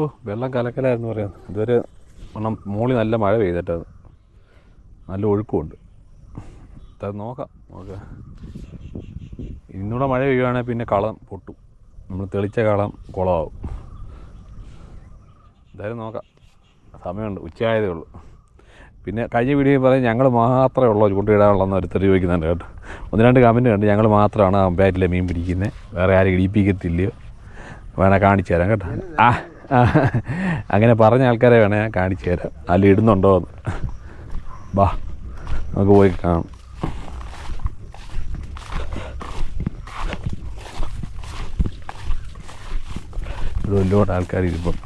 ഓ വെള്ളം കലക്കലായിരുന്നു പറയാം ഇതുവരെ കാരണം മോളി നല്ല മഴ പെയ്തിട്ടത് നല്ല ഒഴുക്കുമുണ്ട്. അത് നോക്കാം ഓക്കെ ഇന്നൂടെ മഴ പെയ്യുവാണെങ്കിൽ പിന്നെ കളം പൊട്ടും. നമ്മൾ തെളിച്ച കളം കുളമാവും. എന്തായാലും നോക്കാം. സമയമുണ്ട് ഉച്ചയായതേ ഉള്ളൂ. പിന്നെ കഴിഞ്ഞ വീഡിയോ പറയും ഞങ്ങൾ മാത്രമേ ഉള്ളൂ ചൂണ്ടയിടാനുള്ളതെന്ന് ഒരുത്തർ ചോദിക്കുന്നുണ്ട് കേട്ടോ. ഒന്ന് രണ്ട് കമന്റ് കണ്ട് ഞങ്ങൾ മാത്രമാണ് അമ്പാറ്റിലെ മീൻ പിടിക്കുന്നത്. വേറെ ആരും ഇടിപ്പിക്കത്തില്ലയോ? വേണേൽ കാണിച്ചു തരാം കേട്ടോ. ആ, അങ്ങനെ പറഞ്ഞ ആൾക്കാരെ വേണേൽ ഞാൻ കാണിച്ചു തരാം. അല്ല ഇടുന്നുണ്ടോ എന്ന്. ബാ നമുക്ക് പോയി കാണാം. ഇവിടെ ഒരുപാട് ആൾക്കാർ ഇരിപ്പം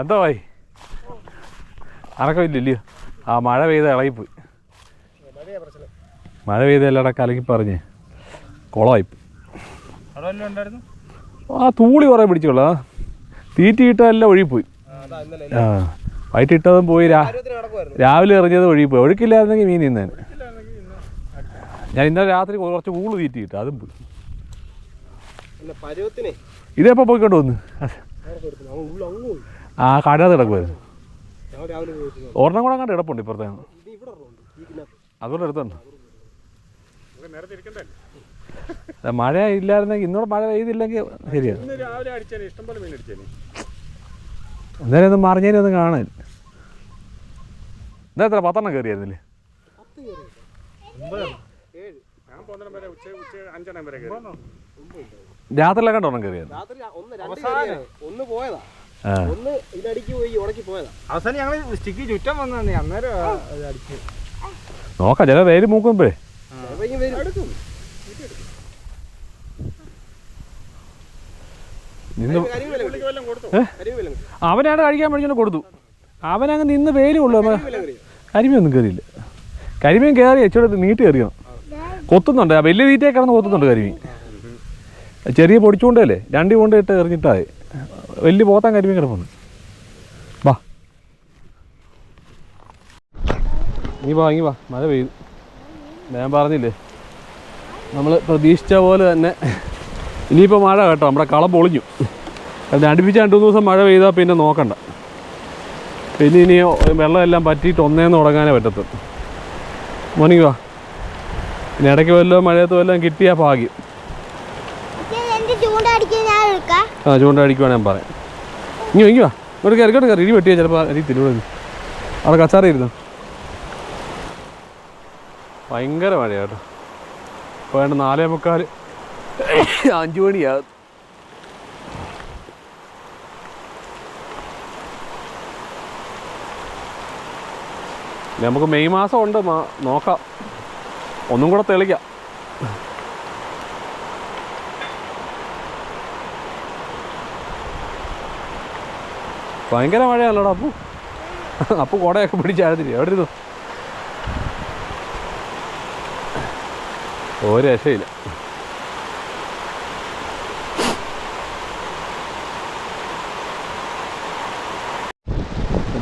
എന്തോ ആയി? അറക്കം അനക്കമില്ലല്ലോ ആ മഴ പെയ്ത് ഇളകിപ്പോയി. മഴ പെയ്ത് എല്ലാടക്കം കലക്കി പറഞ്ഞ്. അവിടെ ആ തൂളി കുറേ പിടിച്ചോളൂ ആ തീറ്റിയിട്ടെല്ലാം ഒഴുകിപ്പോയി. ആ ആ വൈകിട്ടിട്ടതും പോയി. രാവിലെ എറിഞ്ഞത് ഒഴുകിപ്പോയി. ഒഴുക്കില്ലായിരുന്നെങ്കിൽ മീൻ നിന്നേനെ ഞാൻ ഇന്നലെ രാത്രി കുറച്ച് ഊൾ തീറ്റിയിട്ട് അതും പോയി. ഇതെപ്പോ പോയിക്കൊണ്ട് വന്ന്? ആ കടയാതെ കിടക്കുമായിരുന്നു ഒരെണ്ണം കൂടെ അങ്ങോട്ട് കിടപ്പുണ്ട് ഇപ്പുറത്തെ അതുകൊണ്ട് എടുത്തുണ്ട് മഴ ഇല്ലായിരുന്നെങ്കിൽ ഇന്നോട് മഴ പെയ്തില്ലെങ്കിൽ ശരിയാണ് അന്നേരം രാവിലെ അടിച്ചേനെ ഇഷ്ടം പോലെ മീൻ അടിച്ചേനെ. എന്തായാലും ഒന്ന് മറിഞ്ഞേലും ഒന്ന് കാണാൻ. എന്താ എത്ര പത്തെണ്ണം കയറിയായിരുന്നില്ലേ പത്ത് കണ്ടോണം ഏഴ്. ഞാൻ പോകുന്ന വരെ ഉച്ച ഉച്ച അഞ്ചെണ്ണം വരെ കയറി. രാത്രിയിലൊക്കെ ഒരെണ്ണം കയറിയായിരുന്നു. രാത്രി ഒന്ന് രണ്ട് കയറിയാണ്. ഒന്ന് പോയതാ. ഒന്ന് പോയി ഉടക്കി പോയതാ. അവസാനം ഞങ്ങൾ സ്റ്റിക്ക് ചുറ്റാൻ വന്നേ അന്നേരം നോക്കാം ചില വേര്. മൂക്കുമ്പോഴേ ചിലപ്പോ വരും എടുക്കും നിന്ന്. കരിമീൻ വല്ലതും കൊടുത്തു കരിമീൻ വല്ലതും അവനാണ് കഴിക്കാൻ മേടിച്ചോണ്ട് കൊടുത്തു. അവനങ്ങ് നിന്ന് വെയിലും ഉള്ളു. കരിമീൻ? കരിമീനൊന്നും കയറിയില്ല. കരിമീൻ കയറി എച്ചോടത്ത് നീട്ടി എറിയണം കൊത്തുന്നുണ്ട്. ആ വലിയ തീറ്റയെ കിടന്ന് കൊത്തുന്നുണ്ട് കരിമീൻ. ചെറിയ പൊടിച്ചുകൊണ്ടല്ലേ? രണ്ട് കൊണ്ട് ഇട്ട് എറിഞ്ഞിട്ടായി. വലിയ പോത്താൻ കരിമീൻ കിടപ്പുണ്ട്. വാ. നീ വാ ഇങ്ങി വാ. മഴ പെയ്തു. ഞാൻ പറഞ്ഞില്ലേ? നമ്മൾ പ്രതീക്ഷിച്ച പോലെ തന്നെ ഇനിയിപ്പോൾ മഴ കേട്ടോ നമ്മുടെ കളം പൊളിഞ്ഞു. അടുപ്പിച്ച് രണ്ട് മൂന്ന് ദിവസം മഴ പെയ്താൽ പിന്നെ നോക്കണ്ട. പിന്നെ ഇനി വെള്ളമെല്ലാം പറ്റിയിട്ട് ഒന്നേന്ന് തുടങ്ങാനേ പറ്റത്തുള്ളൂ മോർണിംഗ് വാ. പിന്നെ ഇടയ്ക്ക് വല്ലതും മഴയത്ത് വല്ലതും കിട്ടിയാൽ ഭാഗ്യം. ആ ചൂണ്ട അടിക്കുവാണ് ഞാൻ പറയാം. ഇങ്ങോ ഇങ്ങോ ഇങ്ങോട്ട് കയറി ഇങ്ങോട്ട് കയറി ഇനി വെട്ടിയാൽ ചിലപ്പോൾ അറിയത്തില്ല ഇവിടെ. അവിടെ കച്ചാറിയിരുന്നു ഇരുന്നു? ഭയങ്കര മഴയാട്ടോ ഇപ്പോൾ വേണ്ട നാലേ മുക്കാൽ അഞ്ച് മണിയാ നമുക്ക് മെയ് മാസം ഉണ്ട് മാ- നോക്കാം. ഒന്നും കൂടെ തെളിക്കാം. ഭയങ്കര മഴയല്ലടാ അപ്പു. അപ്പു കുടയൊക്കെ പിടിച്ചായിരുന്നില്ല എവിടെ ഇരുന്നു? ഒരു രക്ഷയില്ല.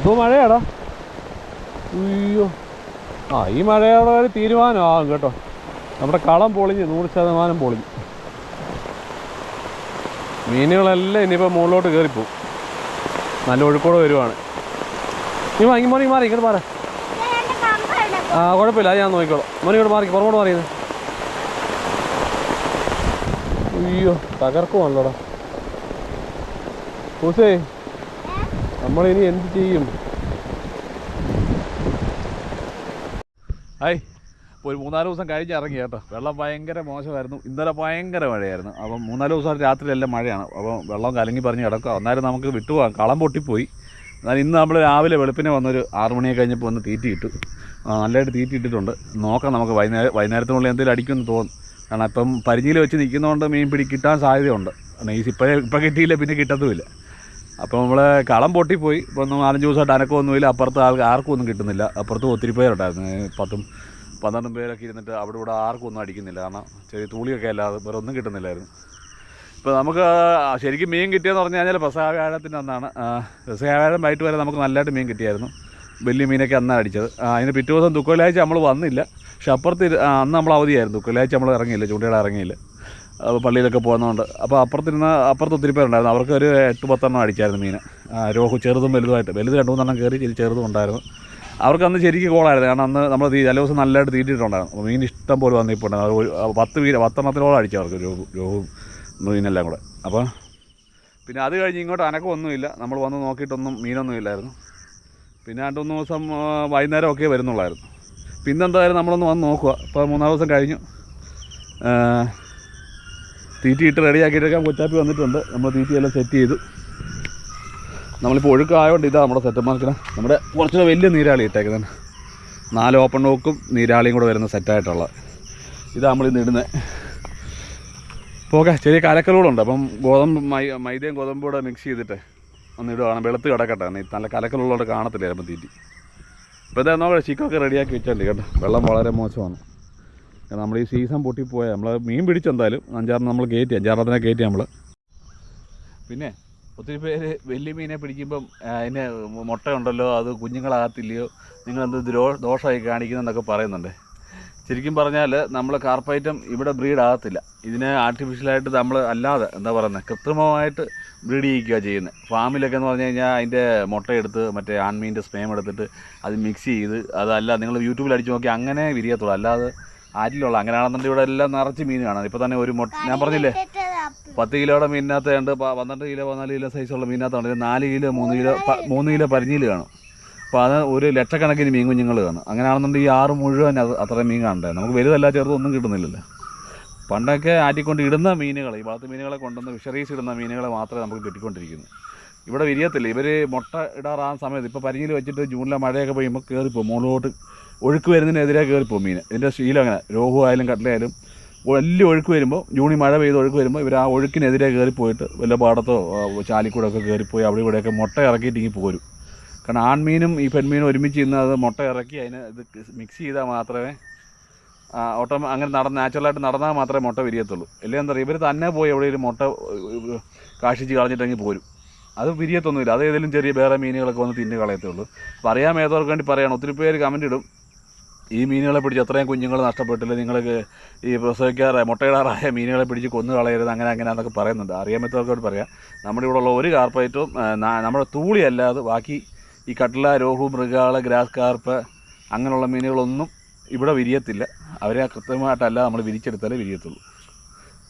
എന്തോ മഴയാടാ. അയ്യോ. ആ ഈ മഴയുടെ ഒരു തീരുമാനമാകും കേട്ടോ. നമ്മുടെ കളം പൊളിഞ്ഞ് നൂറ് ശതമാനം പൊളിഞ്ഞു. മീനുകളെല്ലാം ഇനിയിപ്പോൾ മുകളിലോട്ട് കയറിപ്പോവും നല്ല ഒഴുക്കോടെ വരുവാണ്. നീ വാങ്ങി മോനി മാറി ഇങ്ങോട്ട് മാറ. ആ കുഴപ്പമില്ല അത് ഞാൻ നോക്കിക്കോളാം. മോനി ഇങ്ങോട്ട് മാറി പുറമോട്ട് മാറിയത് അയ്യോ തകർക്കുവാണല്ലോടാ. ഹൂസേ നമ്മളിനി എന്ത് ചെയ്യും? ഹായ്. ഒരു മൂന്നാൽ ദിവസം കഴിഞ്ഞ് ഇറങ്ങി കേട്ടോ. വെള്ളം ഭയങ്കര മോശമായിരുന്നു. ഇന്നലെ ഭയങ്കര മഴയായിരുന്നു. അപ്പം മൂന്നാൽ ദിവസം രാത്രിയെല്ലാം മഴയാണ്. അപ്പം വെള്ളം കലങ്ങി പറഞ്ഞ് കിടക്കുക. അന്നേരം നമുക്ക് വിട്ടുപോകാം. കളം പൊട്ടിപ്പോയി. എന്നാൽ ഇന്ന് നമ്മൾ രാവിലെ വെളുപ്പിനെ വന്നൊരു ആറു മണിയൊക്കെ കഴിഞ്ഞപ്പോൾ ഒന്ന് തീറ്റി ഇട്ടു. നല്ലതായിട്ട് തീറ്റി ഇട്ടിട്ടുണ്ട്. നോക്കാം നമുക്ക് വൈകുന്നേരം വൈകുന്നേരത്തിനുള്ളിൽ എന്തെങ്കിലും അടിക്കുമെന്ന് തോന്നുന്നു. കാരണം ഇപ്പം പരിചയിൽ വെച്ച് നിൽക്കുന്നതുകൊണ്ട് മീൻ പിടി കിട്ടാൻ സാധ്യതയുണ്ട്. നെയ്സ് ഇപ്പോഴേ ഇപ്പം കിട്ടിയില്ല പിന്നെ കിട്ടത്തുമില്ല. അപ്പോൾ നമ്മൾ കളം പൊട്ടിപ്പോയി ഇപ്പോൾ നാലഞ്ച് ദിവസമായിട്ട് അനക്കമൊന്നുമില്ല അപ്പുറത്ത് ആൾക്ക് ആർക്കും ഒന്നും കിട്ടുന്നില്ല. അപ്പുറത്ത് ഒത്തിരി പേരുണ്ടായിരുന്നു. പത്തും പന്ത്രണ്ടും പേരൊക്കെ ഇരുന്നിട്ട് അവിടെ ഇവിടെ ആർക്കും ഒന്നും അടിക്കുന്നില്ല. കാരണം ചെറിയ തൂളിയൊക്കെ അല്ലാതെ വേറെ ഒന്നും കിട്ടുന്നില്ലായിരുന്നു. ഇപ്പോൾ നമുക്ക് ശരിക്കും മീൻ കിട്ടിയെന്ന് പറഞ്ഞു കഴിഞ്ഞാൽ പെസഹാവ്യാഴത്തിന്റെ അന്നാണ്. പെസഹാവ്യാഴം വൈകിട്ട് വരെ നമുക്ക് നല്ലതായിട്ട് മീൻ കിട്ടിയായിരുന്നു. വലിയ മീനൊക്കെ അന്നാണ് അടിച്ചത്. അതിന് പിറ്റേ ദിവസം ദുഃഖവിലാഴ്ച നമ്മൾ വന്നില്ല. പക്ഷെ അപ്പുറത്ത് അന്ന് നമ്മൾ അവധിയായിരുന്നു ദുഃഖവിലാഴ്ച നമ്മൾ ഇറങ്ങിയില്ല. ചൂണ്ടയുടെ ഇറങ്ങിയില്ല. പള്ളിയിലൊക്കെ പോകുന്നതുകൊണ്ട്. അപ്പോൾ അപ്പുറത്തിരുന്ന അപ്പുറത്ത് ഒത്തിരി പേരുണ്ടായിരുന്നു. അവർക്ക് ഒരു എട്ട് പത്തെണ്ണം അടിച്ചായിരുന്നു മീൻ രോഹു ചെറുതും വലുതുമായിട്ട്. വലുത് രണ്ട് മൂന്നെണ്ണം കയറി ചെറുതും ഉണ്ടായിരുന്നു. അവർക്ക് അന്ന് ശരിക്കും കോളായിരുന്നു കാരണം അന്ന് നമ്മൾ തലേ ദിവസം നല്ലതായിട്ട് തീറ്റിട്ടുണ്ടായിരുന്നു. അപ്പോൾ മീൻ ഇഷ്ടം പോലെ വന്നിപ്പോൾ അത് ഒരു ആ, പത്ത് മീൻ പത്തെണ്ണത്തിനോളം അടിച്ചു അവർക്ക് രോഹു രോഹും മീനെല്ലാം കൂടെ. അപ്പോൾ പിന്നെ അത് കഴിഞ്ഞ് ഇങ്ങോട്ട് അനക്കമൊന്നുമില്ല. നമ്മൾ വന്ന് നോക്കിയിട്ടൊന്നും മീനൊന്നും ഇല്ലായിരുന്നു. പിന്നെ രണ്ട് മൂന്ന് ദിവസം വൈകുന്നേരമൊക്കെ വരുന്നുള്ളായിരുന്നു. പിന്നെന്തായാലും നമ്മളൊന്ന് വന്ന് നോക്കുക ഇപ്പോൾ മൂന്നാൽ ദിവസം കഴിഞ്ഞു. തീറ്റി ഇട്ട് റെഡിയാക്കിയിട്ടൊക്കെ കൊച്ചാപ്പി വന്നിട്ടുണ്ട്. നമ്മൾ തീറ്റിയെല്ലാം സെറ്റ് ചെയ്തു. നമ്മളിപ്പോൾ ഒഴുക്കായതുകൊണ്ട് ഇതാണ് നമ്മുടെ സെറ്റപ്പ് മാർക്കിന്. നമ്മുടെ കുറച്ചുകൂടെ വലിയ നീരാളി ഇട്ടേക്കുന്നത് നാല് ഓപ്പൺ നോക്കും നീരാളിയും കൂടെ വരുന്ന സെറ്റായിട്ടുള്ള നമ്മൾ ഇന്ന് ഇടുന്നത് പോകാം ചെറിയ കലക്കലുകളുണ്ട് അപ്പം ഗോതമ്പ് മൈ മൈദയും ഗോതമ്പും കൂടെ മിക്സ് ചെയ്തിട്ട് ഒന്ന് ഇടുകയാണ് വെളുത്ത് കിടക്കട്ടെ. നല്ല കലക്കലുള്ളതുകൊണ്ട് കാണത്തില്ല? ചിലപ്പോൾ തീറ്റി. ഇപ്പോൾ ഇതാ നോക്കാം ചിക്കൊക്കെ റെഡിയാക്കി വെച്ചാൽ കേട്ടോ. വെള്ളം വളരെ മോശമാണ്. കാരണം നമ്മൾ ഈ സീസൺ പൊട്ടിപ്പോയ നമ്മൾ മീൻ പിടിച്ചെന്തായാലും അഞ്ചാറിന് നമ്മൾ കയറ്റി അഞ്ചാറത്തിനെ കയറ്റി നമ്മൾ പിന്നെ ഒത്തിരി പേര് വലിയ മീനെ പിടിക്കുമ്പം അതിന് മുട്ടയുണ്ടല്ലോ അത് കുഞ്ഞുങ്ങളാകത്തില്ലയോ നിങ്ങളെന്ത് ദ്രോ ദോഷമായി കാണിക്കുന്നതെന്നൊക്കെ പറയുന്നുണ്ട്. ശരിക്കും പറഞ്ഞാൽ നമ്മൾ കാർപ്പൈറ്റം ഇവിടെ ബ്രീഡ് ആകത്തില്ല. ഇതിനെ ആർട്ടിഫിഷ്യലായിട്ട് നമ്മൾ അല്ലാതെ എന്താ പറയുന്നത് കൃത്രിമമായിട്ട് ബ്രീഡ് ചെയ്യിക്കുക ചെയ്യുന്നത് ഫാമിലൊക്കെ എന്ന് പറഞ്ഞു കഴിഞ്ഞാൽ അതിന്റെ മുട്ടയെടുത്ത് മറ്റേ ആൺമീന്റെ സ്പേം എടുത്തിട്ട് അത് മിക്സ് ചെയ്ത് അതല്ല നിങ്ങൾ യൂട്യൂബിൽ അടിച്ച് നോക്കി അങ്ങനെ വിരിയത്തുള്ളൂ. അല്ലാതെ ആറ്റിലുള്ള അങ്ങനെയാണെന്നുണ്ടെങ്കിൽ ഇവിടെ എല്ലാം നിറച്ച് മീൻ കാണാം. ഇപ്പോൾ തന്നെ ഒരു മുട്ട ഞാൻ പറഞ്ഞില്ലേ പത്ത് കിലോയുടെ മീനിനകത്ത് ഉണ്ട് പ- പന്ത്രണ്ട് കിലോ പതിനാല് കിലോ സൈസുള്ള മീനിനകത്തുണ്ട് നാല് കിലോ മൂന്ന് കിലോ മൂന്ന് കിലോ പരിഞ്ഞിൽ കാണും. അപ്പോൾ അത് ഒരു ലക്ഷക്കണക്കിന് മീൻ കുഞ്ഞുങ്ങൾ കാണും. അങ്ങനെയാണെന്നുണ്ടെങ്കിൽ ഈ ആറ് മുഴുവൻ അത് അത്രയും മീൻ കാണണ്ടേ? നമുക്ക് വലുതല്ല ചെറുതൊന്നും കിട്ടുന്നില്ലല്ലോ. പണ്ടൊക്കെ ആറ്റിക്കൊണ്ട് ഇടുന്ന മീനുകൾ ഈ ഭാഗത്ത് മീനുകളെ കൊണ്ടുവന്ന് ഫിഷറീസ് ഇടുന്ന മീനുകളെ മാത്രമേ നമുക്ക് കിട്ടിക്കൊണ്ടിരിക്കുന്നു. ഇവിടെ വിരിയത്തില്ല. ഇവർ മുട്ട ഇടാറാകുന്ന സമയത്ത് ഇപ്പോൾ പരിഞ്ഞിൽ വെച്ചിട്ട് ജൂണിലെ മഴയൊക്കെ പെയ്യുമ്പോൾ കയറിപ്പോകും മുകളിലോട്ട് ഒഴുക്ക് വരുന്നതിനെതിരെ കയറിപ്പോകും മീൻ. ഇതിന്റെ ശീലം അങ്ങനെ. രോഹു ആയാലും കട്ടലയായാലും വലിയ ഒഴുക്ക് വരുമ്പോൾ ജൂണി മഴ പെയ്ത് ഒഴുക്ക് വരുമ്പോൾ ഇവർ ആ ഒഴുക്കിനെതിരെ കയറിപ്പോയിട്ട് വല്ല പാടത്തോ ചാലിക്കൂടൊക്കെ കയറിപ്പോയി അവിടെ ഇവിടെയൊക്കെ മുട്ട ഇറക്കിയിട്ട് ഇങ്ങനെ പോരും. കാരണം ആൺമീനും ഈ പെൺമീനും ഒരുമിച്ച് ഇന്ന് അത് മുട്ട ഇറക്കി അതിനെ ഇത് മിക്സ് ചെയ്താൽ മാത്രമേ ഓട്ടം അങ്ങനെ നടന്ന് നാച്ചുറലായിട്ട് നടന്നാൽ മാത്രമേ മുട്ട വിരിയത്തുള്ളൂ. അല്ലെങ്കിൽ എന്താ പറയുക? ഇവർ തന്നെ പോയി എവിടെയെങ്കിലും മുട്ട കാഷിച്ച് കളഞ്ഞിട്ടെങ്കിൽ പോരും. അത് വിരിയത്തൊന്നുമില്ല. അത് ഏതെങ്കിലും ചെറിയ വേറെ മീനുകളൊക്കെ വന്ന് തിന്നു കളയത്തുള്ളൂ പറയാൻ മേതവർക്ക് വേണ്ടി പറയണം ഒത്തിരി പേര് കമന്റ് ഇടും. ഈ മീനുകളെ പിടിച്ച് അത്രയും കുഞ്ഞുങ്ങൾ നഷ്ടപ്പെട്ടില്ല? നിങ്ങൾക്ക് ഈ പ്രസവിക്കാറായ മുട്ടയിടാറായ മീനുകളെ പിടിച്ച് കൊന്നു കളയരുത് അങ്ങനെ അങ്ങനെ എന്നൊക്കെ പറയുന്നുണ്ട്. അറിയാമത്തവർക്കോട് പറയാം. നമ്മുടെ ഇവിടെ ഉള്ള ഒരു കാർപ്പേറ്റും നമ്മുടെ തൂളി അല്ലാതെ ബാക്കി ഈ കട്ടില രോഹു മൃഗാൾ ഗ്രാസ് കാർപ്പ് അങ്ങനെയുള്ള മീനുകളൊന്നും ഇവിടെ വിരിയത്തില്ല. അവരെ കൃത്യമായിട്ടല്ല നമ്മൾ വിരിച്ചെടുത്താലേ വിരിയത്തുള്ളൂ.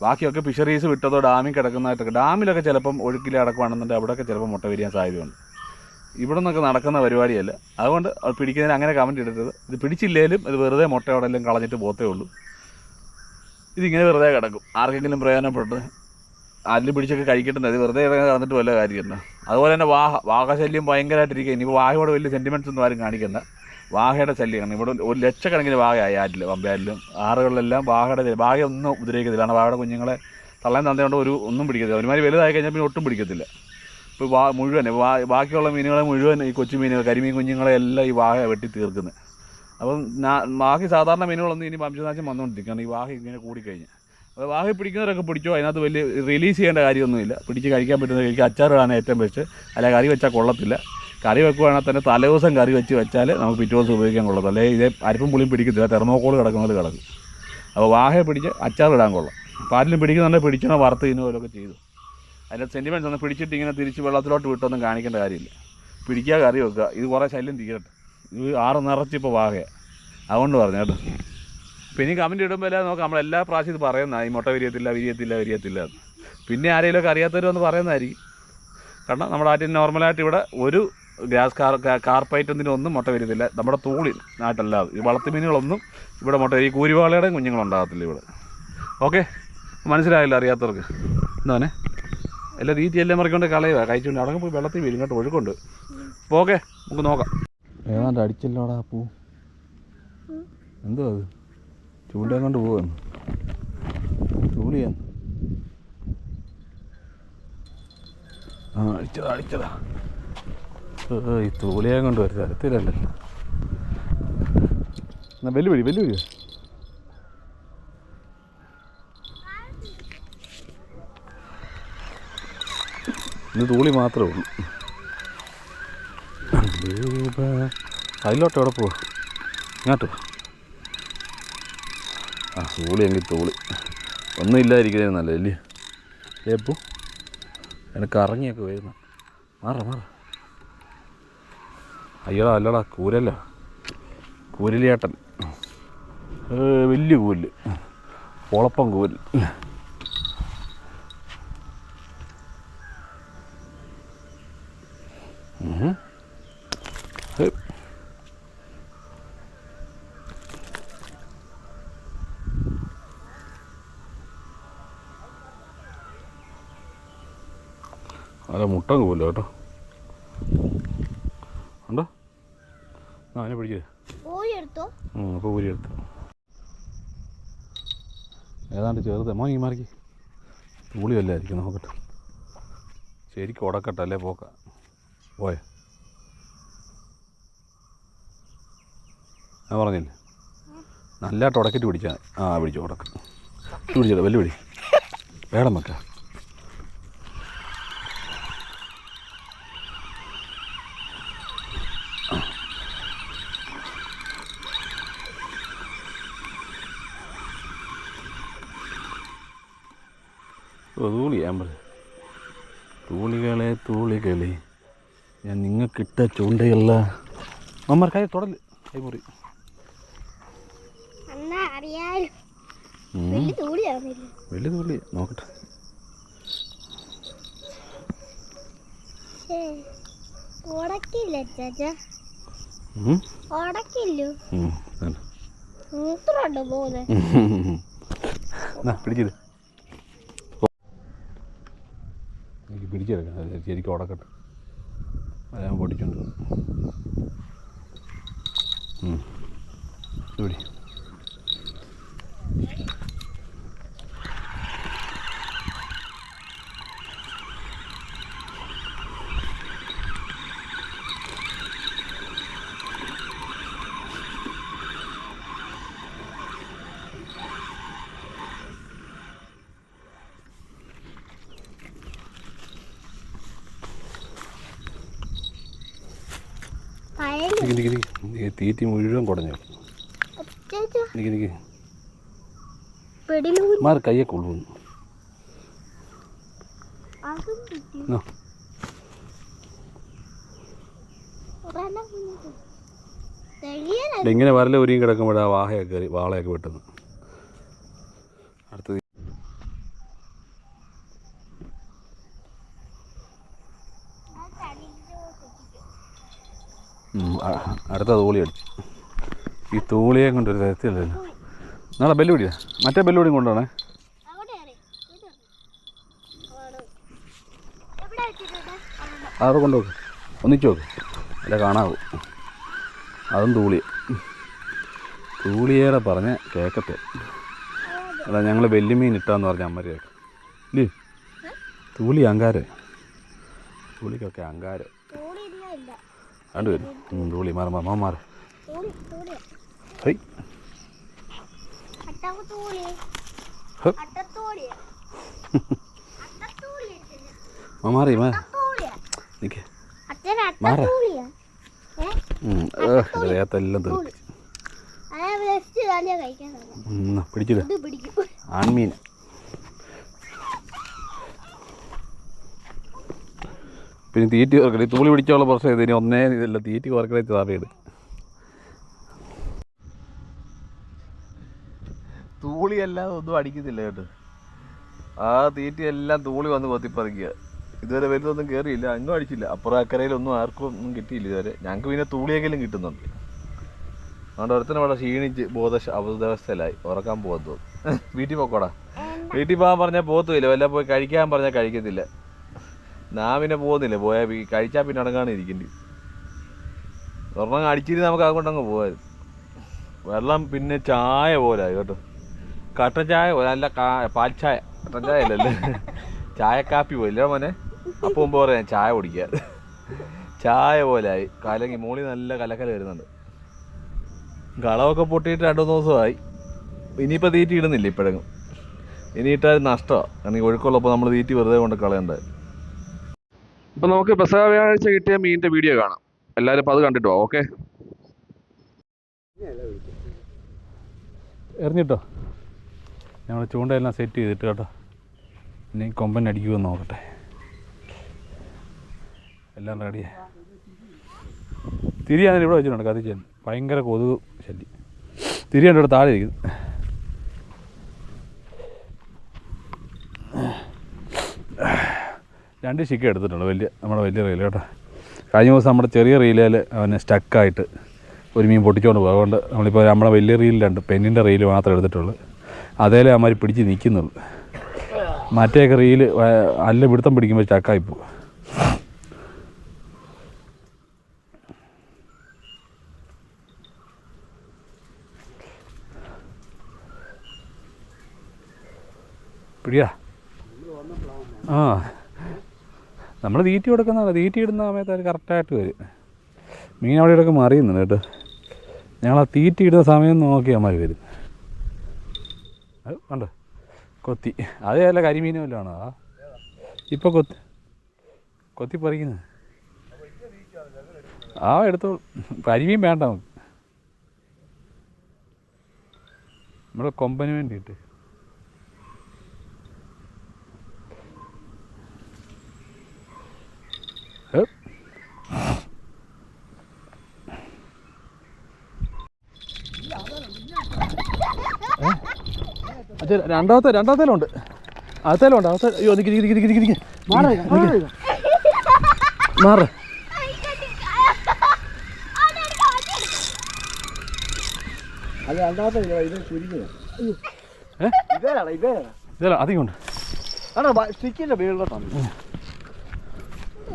ബാക്കിയൊക്കെ ഫിഷറീസ് വിട്ടതോ ഡാമിൽ കിടക്കുന്നതായിട്ടൊക്കെ. ഡാമിലൊക്കെ ചിലപ്പം ഒഴുക്കിൽ അടക്കുവാണെന്നുണ്ടെങ്കിൽ അവിടെയൊക്കെ ചിലപ്പോൾ മുട്ട വിരിയാൻ സാധ്യതയുണ്ട്. ഇവിടെ നിന്നൊക്കെ നടക്കുന്ന പരിപാടിയല്ല. അതുകൊണ്ട് അത് പിടിക്കുന്നതിന് അങ്ങനെ കമന്റ് ഇടരുത് ഇത് പിടിച്ചില്ലേലും ഇത് വെറുതെ മുട്ടയോടെല്ലാം കളഞ്ഞിട്ട് പോത്തേ ഉള്ളൂ. ഇതിങ്ങനെ വെറുതെ കിടക്കും. ആർക്കെങ്കിലും പ്രയോജനപ്പെട്ട് അതിൽ പിടിച്ചൊക്കെ കഴിക്കട്ടെ ഇത് വെറുതെ നടന്നിട്ട് വല്ല കാര്യമുണ്ടോ? അതുപോലെ തന്നെ വാഹ വാഹശല്യം ഭയങ്കരമായിട്ടിരിക്കുക ഇനിയിപ്പോൾ വാഹയോട് വലിയ സെന്റിമെന്റ്സ് ഒന്നും ആരും കാണിക്കണ്ട. വാഹയുടെ ശല്യമാണ്. ഇവിടെ ഒരു ലക്ഷക്കണക്കിന് വാഹയായി ആറ്റിൽ പമ്പയാറ്റിലും ആറുകളിലെല്ലാം വാഹയുടെ വാഹയൊന്നും വാഹ ഒന്നും ഉപദ്രവിക്കത്തില്ല. കാരണം വാഹയുടെ കുഞ്ഞുങ്ങളെ തള്ളയം തന്നെ കൊണ്ട് ഒരു ഒന്നും പിടിക്കത്തില്ല. ഒരുമാതിരി വലുതായി കഴിഞ്ഞാൽ പിന്നെ ഒട്ടും പിടിക്കത്തില്ല. വാ മുഴുവൻ വാ ബാക്കിയുള്ള മീനുകളെ മുഴുവൻ ഈ കൊച്ചു മീനുകൾ കരിമീൻ കുഞ്ഞുങ്ങളെ എല്ലാം ഈ വാഹ വെട്ടി തീർക്കുന്നത് അപ്പം ബാക്കി സാധാരണ മീനുകളൊന്നും ഇനി വംശനാശം വന്നുകൊണ്ടിരിക്കുകയാണ് ഈ വാഹ ഇങ്ങനെ കൂടിക്കഴിഞ്ഞ്. അപ്പോൾ വാഹ പിടിക്കുന്നവരൊക്കെ പിടിച്ചോ അതിനകത്ത് വലിയ റിലീസ് ചെയ്യേണ്ട കാര്യമൊന്നുമില്ല. പിടിച്ച് കഴിക്കാൻ പറ്റുന്ന കഴിക്കുക അച്ചാറിടാണ് ഏറ്റവും ബെസ്റ്റ് അല്ല കറി വെച്ചാൽ കൊള്ളത്തില്ല. കറി വെക്കുവാണെങ്കിൽ തന്നെ തലേദിവസം കറി വെച്ച് വെച്ചാൽ നമുക്ക് പിറ്റേ ദിവസം ഉപയോഗിക്കാൻ കൊള്ളത്തില്ല. അല്ലെങ്കിൽ ഇതേ അരിപ്പും പുളിയും പിടിക്കത്തില്ല തെർമോക്കോൾ കിടക്കുന്നത് കിടക്കും. അപ്പോൾ വാഹയെ പിടിച്ച് അച്ചാറിടാൻ കൊള്ളാം. ആരിലും പിടിക്കുന്നുണ്ടെങ്കിൽ പിടിച്ചണോ വറുത്ത് ഇതിനോലൊക്കെ ചെയ്തു. അതിന്റെ സെന്റിമെന്റ്സ് ഒന്ന് പിടിച്ചിട്ട് ഇങ്ങനെ തിരിച്ച് വെള്ളത്തിലോട്ട് വിട്ടൊന്നും കാണിക്കേണ്ട കാര്യമില്ല. പിടിക്കുക കറി വെക്കുക. ഇത് കുറേ ശല്യം തീരട്ടെ. ഇത് ആറ് നിറച്ചിപ്പോൾ വാഹയാണ് അതുകൊണ്ട് പറഞ്ഞു കേട്ടോ. ഇനി കമന്റ് ഇടുമ്പോൾ എല്ലാം നോക്കാം നമ്മളെല്ലാ പ്രാവശ്യം ഇത് പറയുന്ന ഈ മുട്ട വിരിയത്തില്ല വിരിയത്തില്ല വിരിയത്തില്ല എന്ന്. പിന്നെ ആരെങ്കിലുമൊക്കെ അറിയാത്തവരൊന്ന് പറയുന്നതായിരിക്കും. കാരണം നമ്മുടെ ആറ്റിൽ നോർമലായിട്ട് ഇവിടെ ഒരു ഗ്യാസ് കാർ കാർപ്പൈറ്റത്തിന്റെ ഒന്നും മുട്ട വരത്തില്ല നമ്മുടെ തൂളിൽ നാട്ടല്ലാതെ. ഈ വളർത്തു മീനുകളൊന്നും ഇവിടെ മുട്ട ഈ കൂരിവാളയുടെയും കുഞ്ഞുങ്ങളുണ്ടാകത്തില്ല ഇവിടെ. ഓക്കെ? മനസ്സിലായില്ല അറിയാത്തവർക്ക്. എന്താണേ എല്ലാം തീറ്റി എല്ലാം മറിക്കൊണ്ട് കളയുക. കഴിച്ചുകൊണ്ട് അവിടെ പോയി വെള്ളത്തിൽ വീഴും. കേട്ടോ ഒഴുക്കുണ്ട്. അപ്പോൾ ഓക്കെ നമുക്ക് നോക്കാം. ഏതാണ്ട് അടിച്ചില്ലോടാ പൂ? എന്തോ അത്? ചൂണ്ടയും കൊണ്ട് പോവാണ്. ചൂളിയാ ആ അടിച്ചതാ അടിച്ചതാ. ഈ തൂളിയെ കൊണ്ട് ഒരു തരത്തിലല്ലോ എന്നാ വെല്ലുവിളി വെല്ലുവിളി ഇന്ന് തൂളി മാത്രമേ ഉള്ളൂ. അതിലോട്ട് എവിടെ പോവാ? ഇങ്ങോട്ട് ആ തൂളി എങ്കിൽ തൂളി ഒന്നും ഇല്ലാതിരിക്കുന്നതിന് നല്ലത് ഇല്ലേ? ഏപ്പു എനിക്ക് ഇറങ്ങിയൊക്കെ വരുന്ന. മാറ മാറ. അയ്യടാ അല്ലടാ കൂരല്ല. കൂരലിയേട്ടൻ. വലിയ കൂൽ പൊളപ്പം കൂൽ ഉം. ഹേ. അല്ല മുട്ട കൂല്ല കേട്ടോ. ഉണ്ടോ? ആ അതിനെ പിടിക്കേ. അപ്പോൾ ഊരി എടുത്തു. ഏതാണ്ട് ചെറുത്. ഈ മാറിക്ക്. തൂളി വല്ലായിരിക്കും നോക്കട്ടെ ശരിക്കും ഉടക്കട്ടെ അല്ലേ പോക്ക. പോയ. ഞാൻ പറഞ്ഞില്ലേ? നല്ലതായിട്ട് ഉടക്കിട്ട് പിടിച്ചാൽ ആ പിടിച്ചു ഉടക്ക. പിടിച്ചോ വെല്ലുവിളി. വേണം വെക്ക ഓ തൂളി ആമ്പൽ തൂളികളെ തൂളികളെ ഞാൻ നിങ്ങൾക്കിട്ട ചൂണ്ടയല്ല അമ്മ കൈ തുടൽ കൈ മുറി അന്നാ അറിയാലോ ഉം. വലിയ തൂളിയാവുന്നില്ല വലിയ തൂളി നോക്കട്ടെ ഉടക്കില്ല ചേച്ചാ? ഉം. ഉടക്കില്ലോ. ഉം. തന്നെ. മൂത്രമുണ്ടോ പോകുന്നത് എന്നാ പിടിച്ചത് എനിക്ക് പിടിച്ചെടുക്കണം ശരിക്കും ഉടക്കട്ടെ. അത് ഞാൻ പൊടിച്ചോണ്ട് വന്നു. ഉം. ഇത് പിടി പയൽ നിക്ക് നിക്ക് നിക്ക്. ഈ തീറ്റി മുഴുവൻ കുടഞ്ഞു. എനിക്ക് മാറി കയ്യെ കൊള്ളുന്നു ഇങ്ങനെ വരല ഒരു കിടക്കുമ്പോഴാ വാഹയൊക്കെ കയറി വാളയൊക്കെ വെട്ടുന്നു അടുത്തത് അടുത്ത തൂളി അടിച്ചു. ഈ തൂളിയെ കൊണ്ടൊരു തരത്തിലല്ലോ. നാളെ ബെല്ലുപിടിയാ മറ്റേ ബെല്ലുപിടിയും പിടിയും അവിടെ അത് കൊണ്ടുപോക്ക് ഒന്നിച്ചു നോക്ക്. അല്ല കാണാവൂ. അതും തൂളി. തൂളിയേറെ പറഞ്ഞ് കേക്കത്തെ അതാ ഞങ്ങൾ വെല്ലുമീൻ ഇട്ടാന്ന് പറഞ്ഞ അമ്മ കേക്ക്. ഇല്ലേ? തൂളി അങ്കാരേ തൂളിക്കൊക്കെ അങ്കാരം കണ്ടു വരും ഉം, തൂളി മാറി മാറി മാറി മാറി ഹൈ മാറി മാ അട്ടത്തൂളിയാ നിൽക്കേ മാറ്. അട്ടത്തൂളിയാ ഏ ദേഹത്തെല്ലാം തെറിപ്പിച്ച് അതെ വെസ്റ്റ് തന്നെ കഴിക്കാൻ തുടങ്ങി. ഉം, പിടിച്ചില്ല ഇത് പിടിക്കും ആൺമീൻ പിന്നെ തീറ്റി കുറക്കണേ തൂളി പിടിച്ചുള്ള പ്രശ്നം ഇതിന് ഒന്നേ ഇതല്ല തീറ്റി കുറക്കണേ താപേട് തൂളി അല്ലാതെ ഒന്നും അടിക്കുന്നില്ല കേട്ടോ. ആ തീറ്റി എല്ലാം തൂളി വന്ന് കൊത്തിപ്പറിക്കുക ഇതുവരെ വലുതൊന്നും കയറിയില്ല അങ്ങും അടിച്ചില്ല. അപ്പുറം അക്കരയിലൊന്നും ആർക്കും ഒന്നും കിട്ടിയില്ല ഇതുവരെ. ഞങ്ങൾക്ക് പിന്നെ തൂളിയെങ്കിലും കിട്ടുന്നുണ്ട്. അതുകൊണ്ട് ഒരുത്തനെ അവിടെ ക്ഷീണിച്ച് ബോധ അവസ്ഥയിലായി. ഉറക്കാൻ പോകത്തു വീട്ടിൽ പോക്കോടാ. വീട്ടിൽ പോകാൻ പറഞ്ഞാൽ പോകത്തുമില്ല വല്ല പോയി കഴിക്കാൻ പറഞ്ഞാൽ കഴിക്കത്തില്ല. ഞാൻ പിന്നെ പോകുന്നില്ല പോയാൽ കഴിച്ചാൽ പിന്നെ അടങ്ങാണ് ഇരിക്കേണ്ടി. ഒരെണ്ണം അടിച്ചിരുന്ന് നമുക്ക് അതുകൊണ്ടങ്ങ് പോകാം വെള്ളം പിന്നെ ചായ പോലെ കേട്ടോ. കട്ട ചായ പോലെ പാൽച്ചായ പാൽ ചായ. കട്ടൻ ചായ അല്ലല്ലേ. ചായക്കാപ്പി പോയില്ലേ മോനെ? അപ്പം മുമ്പ് പറയാം ചായ കുടിക്കാൻ. ചായ പോലായി. കലങ്ങി മോളി നല്ല കലക്കല വരുന്നുണ്ട്. കളവൊക്കെ പൊട്ടിയിട്ട് രണ്ടു മൂന്ന് ദിവസമായി. ഇനിയിപ്പോൾ തീറ്റി ഇടുന്നില്ല ഇപ്പോഴെങ്കിലും ഇനി ഇട്ടാൽ നഷ്ടമാണ് കാരണം ഈ ഒഴുക്കുള്ളപ്പോൾ നമ്മൾ തീറ്റി വെറുതെ കൊണ്ട് കളയണ്ടത് ഇപ്പം നമുക്ക് പെസക വ്യാഴാഴ്ച കിട്ടിയ മീനിന്റെ വീഡിയോ കാണാം. എല്ലാവരും അപ്പോൾ അത് കണ്ടിട്ടോ ഓക്കെ? എറിഞ്ഞിട്ടോ? ഞങ്ങൾ ചൂണ്ടയെല്ലാം സെറ്റ് ചെയ്തിട്ട് കേട്ടോ. ഇനി കൊമ്പൻ അടിക്കുമെന്ന് നോക്കട്ടെ. എല്ലാം റെഡിയായി തിരി അതിന് ഇവിടെ വെച്ചിട്ടുണ്ട് കത്തിച്ചാൻ ഭയങ്കര കൊതുക് ശല്യം. തിരി എന്റെ ഇവിടെ താഴെ ഇരിക്കുന്നു. രണ്ട് ചിക്കൻ എടുത്തിട്ടുണ്ട്. വലിയ നമ്മുടെ വലിയ റീൽ കേട്ടോ. കഴിഞ്ഞ ദിവസം നമ്മുടെ ചെറിയ റീലിൽ അവന് സ്റ്റക്കായിട്ട് ഒരു മീൻ പൊട്ടിച്ചുകൊണ്ട് പോകും അതുകൊണ്ട് നമ്മളിപ്പോൾ നമ്മുടെ വലിയ റീലിലുണ്ട് പെന്നിന്റെ റീൽ മാത്രമേ എടുത്തിട്ടുള്ളൂ. അതേലെ അമ്മമാർ പിടിച്ച് നിൽക്കുന്നുള്ളൂ മറ്റേയൊക്കെ റീൽ അല്ല പിടുത്തം പിടിക്കുമ്പോൾ സ്റ്റക്കായി പോകും പിടിയാ? ആ. നമ്മൾ തീറ്റി കൊടുക്കുന്ന തീറ്റി ഇടുന്ന സമയത്ത് അത് കറക്റ്റായിട്ട് വരും. മീൻ അവിടെ ഇടയ്ക്ക് മറിയുന്നുണ്ട് കേട്ടോ. ഞങ്ങൾ ആ തീറ്റി ഇടുന്ന സമയം നോക്കിയാൽ അമ്മ വരും. അത് കണ്ടോ? കൊത്തി. അതേ അല്ല കരിമീനും വല്ലതും ആണോ? ആ. ഇപ്പോൾ കൊത്തി. കൊത്തി പറിക്കുന്നത് ആ എടുത്തോളൂ കരിമീൻ വേണ്ട നമുക്ക്. നമ്മുടെ കൊമ്പന് വേണ്ടിയിട്ട്. അച്ഛാ രണ്ടാമത്തെ രണ്ടാമത്തേലുണ്ട്. അകത്തേലുണ്ട് അകത്തെ അയ്യോ നിക്ക് നിക്ക് നിക്ക് നിക്ക് നിക്ക്. മാറ് അത് രണ്ടാമത്തെ ഇത് ചുരുങ്ങിയ ഏ ഇതേടാ ഇതേടാ ഇതല്ല അധികം ഉണ്ട് ആണോ സ്റ്റിക്കിന്റെ മേളിലോട്ടാണ്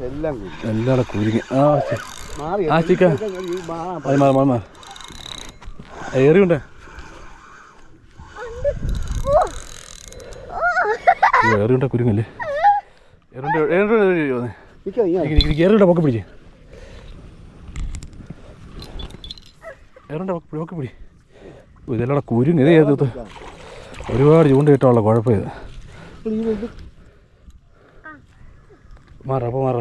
എല്ലാം കൂടി. എല്ലാടെ കുരുങ്ങി ആ ആ, മാ- മതി മാറി മാറി ഏറിയുണ്ട്. ഏറിയുണ്ട കുരുങ്ങല്ലേ? ഏറിയുടെ പൊക്കെ പിടിച്ച് ഏറുണ്ട പൊക്കെ പിടി. ഇതെല്ലാം കുരുങ്ങ്. ഇത് ഇത്? ഒരുപാട് ചൂണ്ടിട്ടുള്ള കുഴപ്പം ഇത് മാറ അപ്പോൾ മാറ.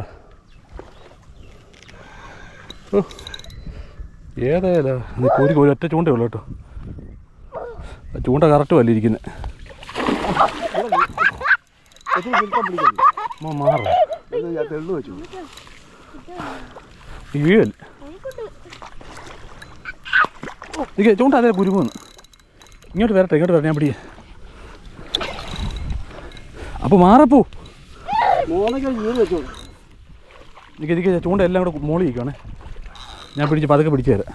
ഏതായാലും ഇത് കോരി കോരി ഒറ്റ ചൂണ്ടേ ഉള്ളൂ കേട്ടോ. ചൂണ്ട കറക്റ്റ് വല്ല ഇരിക്കുന്നത് ചൂണ്ട അതേ കുരുങ്ങുന്നു ഇങ്ങോട്ട് വരട്ടെ ഇങ്ങോട്ട് വരട്ടെ ഞാൻ പിടിയേ അപ്പോൾ മാറപ്പോ. നിൽക്കുക നിൽക്കുക ചൂണ്ട എല്ലാം കൂടെ മോളി ഇരിക്കുവാണേ. ഞാൻ പിടിച്ച് പതുക്കെ പിടിച്ചു തരാം.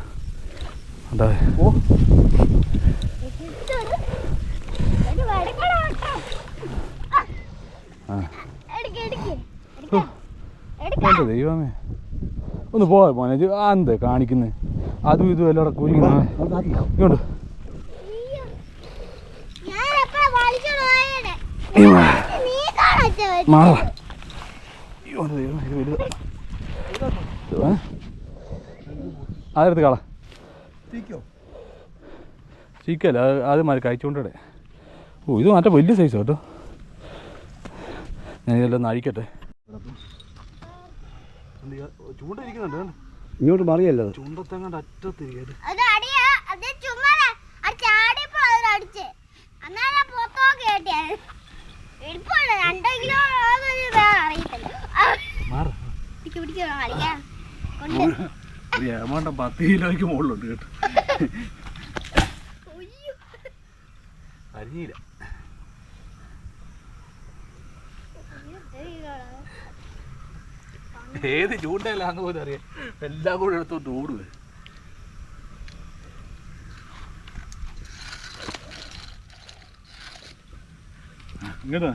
എന്താ? ഓ. എന്റെ ദൈവമേ. ഒന്ന് പോവാ മോനെ. എന്ത് കാണിക്കുന്നത് അതും ഇതും എല്ലാം കൂടെ കുരുങ്ങി ഇങ്ങോട്ട്. ഇത് വലുത്. ഇത് ഏ? അതെടുത്ത് കള ചീക്കല്ല അത് അത് മാറി കഴിച്ചുകൊണ്ടിടെ ഓ ഇത് മറ്റേ വലിയ സൈസ് കേട്ടോ. ഞാൻ ഇതെല്ലാം നഴിക്കട്ടെ. കണ്ടോ? ഇങ്ങോട്ട് മറിയല്ലോ ചൂണ്ടത്തെങ്ങാണ്ട് അറ്റത്തിരിക്കട്ടെ അത് അടിയാ, അത് ചുമ്മാ ചാടിയപ്പോൾ അതിന് അടിച്ച്. അന്നേരം പുറത്തോ കേട്ടിയത്. ഒരു ഏമാണ്ടം പത്ത് കിലോയ്ക്ക് മുകളിലുണ്ട് കേട്ടോ. അരിഞ്ഞില്ല ഏത് ചൂണ്ടയിലാന്ന് പോലും അറിയാം. എല്ലാം കൂടെ എടുത്തോണ്ട് ഓടുവേ. ഇങ്ങോട്ട്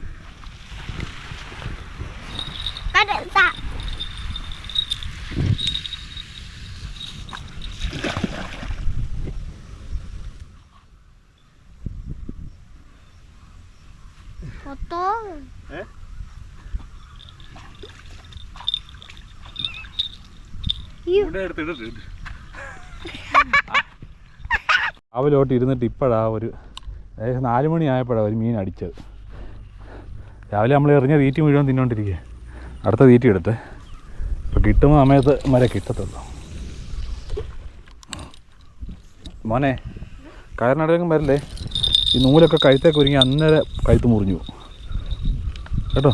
എടുത്തിട്ടുണ്ട് രാവിലോട്ട് ഇരുന്നിട്ട് ഇപ്പോഴാ ഒരു ഏകദേശം നാല് മണി ആയപ്പോഴാണ് ഒരു മീൻ അടിച്ചത്. രാവിലെ നമ്മൾ എറിഞ്ഞ തീറ്റി മുഴുവൻ തിന്നോണ്ടിരിക്കുക അടുത്ത തീറ്റി എടുത്ത്. ഇപ്പോൾ കിട്ടുന്ന സമയത്ത് വരെ കിട്ടത്തുള്ളൂ. മോനെ കയറിനടക്കം വരല്ലേ? ഈ നൂലൊക്കെ കഴുത്തേക്ക് ഒരുങ്ങി അന്നേരം കഴുത്ത് മുറിഞ്ഞു. കേട്ടോ?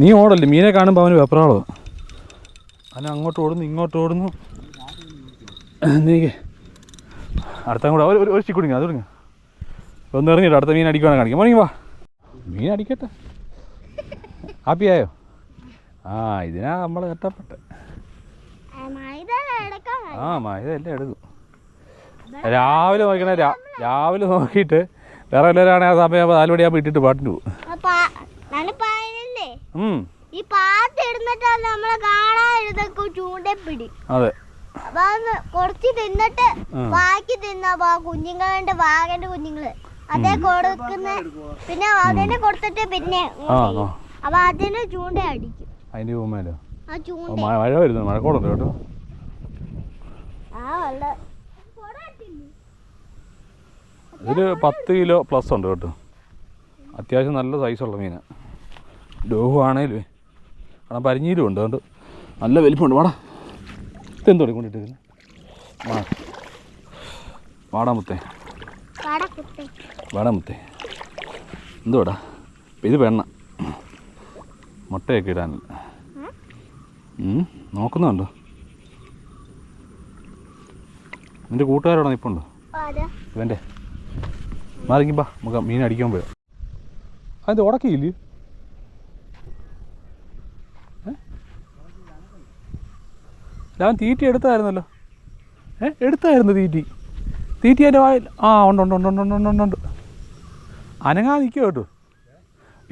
നീ ഓടല്ലേ? മീനെ കാണുമ്പോൾ അവന് വെപ്രാളോ? അവൻ അങ്ങോട്ട് ഓടുന്നു ഇങ്ങോട്ട് ഓടുന്നു. നീക്ക് അടുത്ത കൂടെ ഒരു ഒരു ചിക്കുടിങ്ങ അത് തുടങ്ങി ഒന്ന് എറിഞ്ഞിട്ട് അടുത്ത മീൻ അടിക്കുവാണെങ്കിൽ കാണിക്കാം. മോർണിംഗ് വാ. മീൻ അടിക്കട്ടെ. ഹാപ്പിയായോ? ആ ഇതിനാ നമ്മൾ കഷ്ടപ്പെട്ടെ. ആ മൈദ എല്ലാം എടുക്കും. രാവിലെ നോക്കണേ രാവിലെ നോക്കിയിട്ട് വേറെ എല്ലാവരാണെങ്കിൽ ആ സമയം നാല് മണിയാകുമ്പോൾ ഇട്ടിട്ട് പാട്ടിന് പോകും ഈ പാട്ട് ഇടുന്നിട്ടാണ് നമ്മളെ കാണാതിരുന്നൊക്കെ ചൂണ്ടപ്പിടി അതെ. കുറച്ച് തിന്നിട്ട്. ബാക്കി തിന്നാ കുഞ്ഞുങ്ങളുടെ വാഗന്റെ കുഞ്ഞുങ്ങൾ. അതേ കൊടുക്കുന്ന. പിന്നെ അതിനെ കൊടുത്തിട്ട് പിന്നെ അപ്പൊ അതിന് ചൂണ്ട അടിക്കും. അതിന്റെ ഉമ്മേലോ ആ ചൂണ്ട. മഴ വരുന്നു മഴക്കോടുണ്ട് കേട്ടോ? ആ വെള്ള ഇതിൽ പത്ത് കിലോ പ്ലസ് ഉണ്ട് കേട്ടോ. അത്യാവശ്യം നല്ല സൈസുള്ള മീനാണ് ഡോഹു ആണേലും. കാരണം പരിഞ്ഞീലും ഉണ്ട്. അതുകൊണ്ട് നല്ല വലിപ്പമുണ്ട്. വാടാ. ഇതെന്തോടെ വാടാ വാ. വാടാ വാടാമുത്തേ എന്തുവാടാ? ഇപ്പം ഇത് പെണ്ണ. മുട്ടയൊക്കെ ഇടാനില്ല നോക്കുന്നുണ്ടോ? നിന്റെ കൂട്ടുകാരോടാ നിപ്പുണ്ടോ ഇവന്റെ മാറിക്കും ബാ നമുക്ക് മീൻ അടിക്കാൻ പോയോ അത് ഉടക്കിയില്ലേ? അവൻ തീറ്റി എടുത്തായിരുന്നല്ലോ. ഏ എടുത്തായിരുന്നു തീറ്റി. തീറ്റി എന്റെ വായിൽ ആ ഉണ്ട് ഉണ്ട് ഉണ്ട് ഉണ്ട് ഉണ്ട് ഉണ്ട് ഉണ്ട്. കേട്ടോ.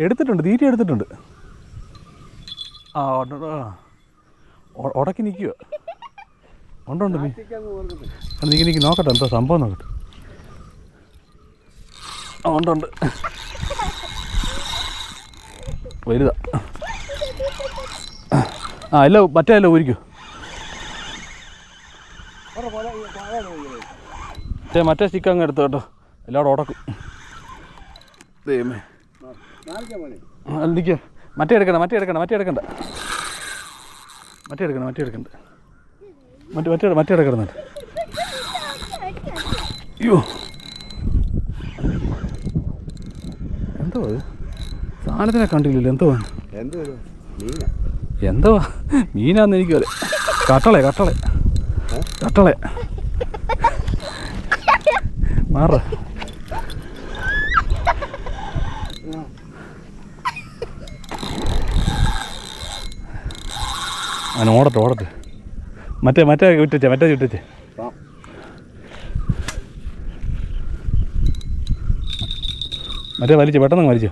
എടുത്തിട്ടുണ്ട് തീറ്റി എടുത്തിട്ടുണ്ട്. ആ ഉടക്കി നിൽക്കുക. ഉണ്ടുണ്ട് നീ നീ നോക്കട്ടെ എന്താ സംഭവം നോക്കട്ടെ. ആ ഉണ്ടുണ്ട് വരുതാ ആ അല്ല മറ്റേ അല്ല ഊരിക്കൂ. മറ്റേ മറ്റേ സ്റ്റിക്ക് അങ്ങ് എടുത്തു കേട്ടോ. എല്ലാവരും ഉടക്കും അല്ല നിൽക്കാം മറ്റേ എടുക്കണ്ട മറ്റേ എടുക്കണ്ട മറ്റേ എടുക്കണ്ട. മറ്റേ എടുക്കണ്ട മറ്റേ എടുക്കണ്ട. മറ്റേ മറ്റേ മറ്റേ എടുക്കണ്ട അയ്യോ. എന്തോ അത്? സാധനത്തിനെ കണ്ടില്ലല്ലോ എന്തോ എന്തോ? മീനാന്ന് എനിക്ക് വരെ കട്ടളെ കട്ടളെ. കട്ടളെ. മാറ. അവൻ ഓടട്ടെ ഓടട്ടെ. മറ്റേ മറ്റേ വിട്ടേ മറ്റേ വിട്ടേ മറ്റേ വലിച്ചു പെട്ടെന്ന് വലിച്ചു.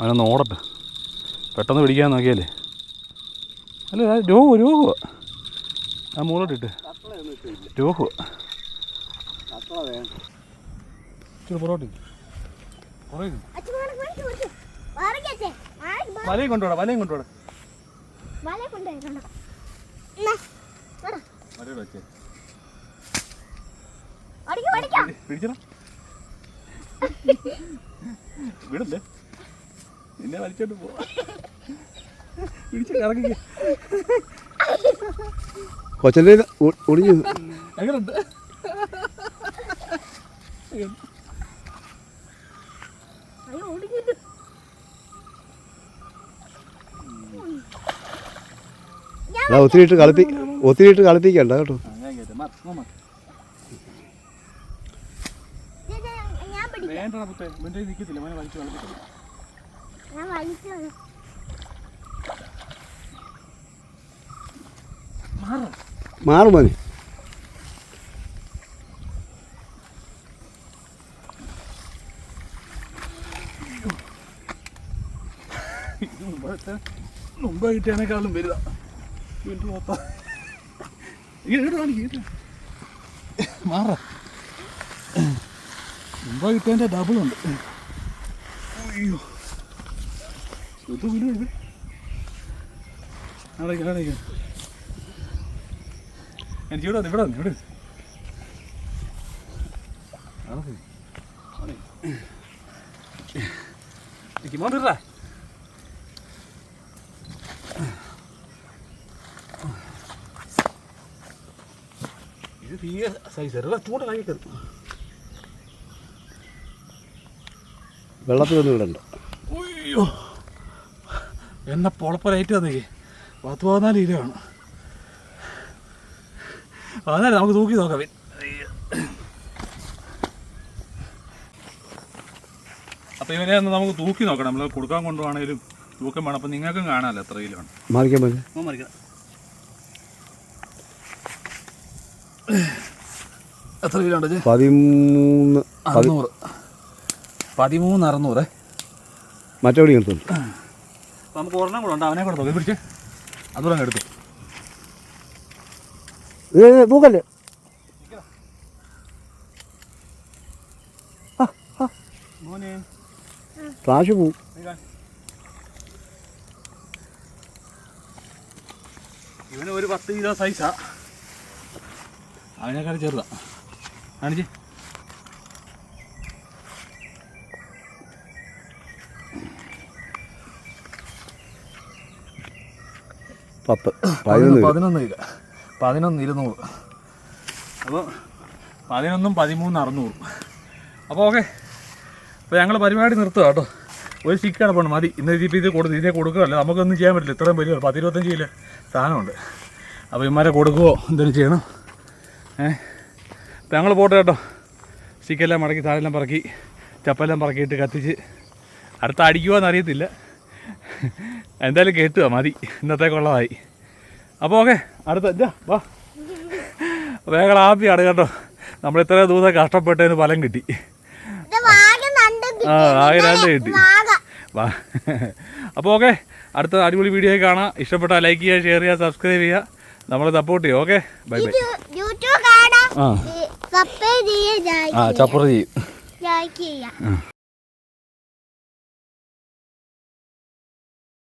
അവനൊന്ന് ഓടട്ടെ. പെട്ടെന്ന് പിടിക്കാൻ നോക്കിയാലേ. അല്ല രോഹു രോഹു ആ മൂളോട്ടിട്ട് രോഹു ഇച്ചിരി പുറകോട്ട് വലയും കൊണ്ടുപോടാ വലയും കൊണ്ടുപോടാ വിടല്ലേ? നിന്നെ വലിച്ചോണ്ട് പോ പിടിച്ച കറങ്ങി കൊച്ചന്റെ ഒടിഞ്ഞു. എങ്ങനെയുണ്ട് അയ്യോ ഒടിഞ്ഞിട്ട്. അതാ ഒത്തിരി ഇട്ട് കളിപ്പി ഒത്തിരി ഇട്ട് കളിപ്പിക്കണ്ട കേട്ടോ. മാറും. മതി ഇത് മുമ്പത്തെ മുമ്പ് കിട്ടിയതിനേക്കാളും വരിക വീണ്ടും പോത്താ ഈടാണ് മാറ. മുമ്പ് കിട്ടിയതിന്റെ ഉണ്ട്. അയ്യോ. ഇത് വീടുണ്ട് അടയ്ക്കാം എനിക്ക് ഇവിടെ ഇവിടെ ഇവിടെ എനിക്ക് മോണ്ടിട്ടാ തീയ സൈസ് ചെറുതാ ചൂട് കൈ വെള്ളത്തിൽ ഒന്നും ഇടണ്ട അയ്യോ. എന്നെ പൊളപ്പലായിട്ട് തന്നേ പത്ത് പതിനാല് കിലോ ആണ്. പതിനാല് നമുക്ക് തൂക്കി നോക്കാം. അപ്പോൾ ഇവനെ ഒന്ന് നമുക്ക് തൂക്കി നോക്കണം. നമ്മൾ കൊടുക്കാൻ കൊണ്ടുപോകണേലും തൂക്കം വേണം. അപ്പം നിങ്ങൾക്കും കാണാമല്ലോ എത്ര കിലോ ആണ്. മറിക്കാൻ മറിക്കാം. എത്ര കിലോ ഉണ്ട്? പതിമൂന്ന് പതി- അറുന്നൂറ്. പതിമൂന്ന് അറുന്നൂറ്. മറ്റെവിടെ എടുത്തുണ്ട് നമുക്ക് ഒരെണ്ണം കൂടെ ഉണ്ട്. അവനെ കൂടെ നോക്കി. പിടിച്ച്. അതുകൂടെ എടുത്തു. തൂക്കല്ലേ? പ്രാശ് പോവും. ഇവന് ഒരു പത്ത് കിലോ സൈസാ അവനേക്കാൾ ചെറുതാ. കാണിച്ച്. പത്ത്. പതിനൊന്ന് പതിനൊന്ന് കിലോ പതിനൊന്ന് ഇരുന്നൂറ്. അപ്പോൾ പതിനൊന്നും പതിമൂന്ന് അറുന്നൂറ്. അപ്പോൾ ഓക്കെ. അപ്പോൾ ഞങ്ങൾ പരിപാടി നിർത്തുക കേട്ടോ. ഒരു ചിക്കാണ് പോകണം മതി. ഇന്ന് ഇതിപ്പോൾ ഇത് കൊടുത്ത് ഇതിനെ കൊടുക്കുകയല്ല നമുക്കൊന്നും ചെയ്യാൻ പറ്റില്ല. ഇത്രയും വലിയ പത്തിരുപത്തഞ്ച് കിലോ സാധനമുണ്ട്. അപ്പോൾ ഇമാരെ കൊടുക്കുമോ എന്തെങ്കിലും ചെയ്യണം. ഏഹ് ഞങ്ങൾ പോട്ടെ കേട്ടോ. സ്റ്റിക്കെല്ലാം മടക്കി താഴെല്ലാം പറക്കി ചപ്പെല്ലാം പറക്കിയിട്ട് കത്തിച്ച് അടുത്ത അടിക്കുമോ അറിയത്തില്ല. എന്തായാലും കേട്ടുക മതി. ഇന്നത്തേക്കുള്ളതായി. അപ്പോൾ ഓക്കെ അടുത്ത എന്താ വാ. വേഗം ആപ്പിയാണ് കേട്ടോ. നമ്മൾ ഇത്രയും ദിവസം കഷ്ടപ്പെട്ടതിന് ഫലം കിട്ടി. ആ ആകെ രണ്ട് കിട്ടി. വാ. അപ്പോൾ ഓക്കെ അടുത്ത അടിപൊളി വീഡിയോ കാണാം. ഇഷ്ടപ്പെട്ടാൽ ലൈക്ക് ചെയ്യുക ഷെയർ ചെയ്യുക സബ്സ്ക്രൈബ് ചെയ്യുക. നമ്മളെ സപ്പോർട്ട് ചെയ്യുക. Okay bye bye. ആ. ചപ്പറ ചെയ്യും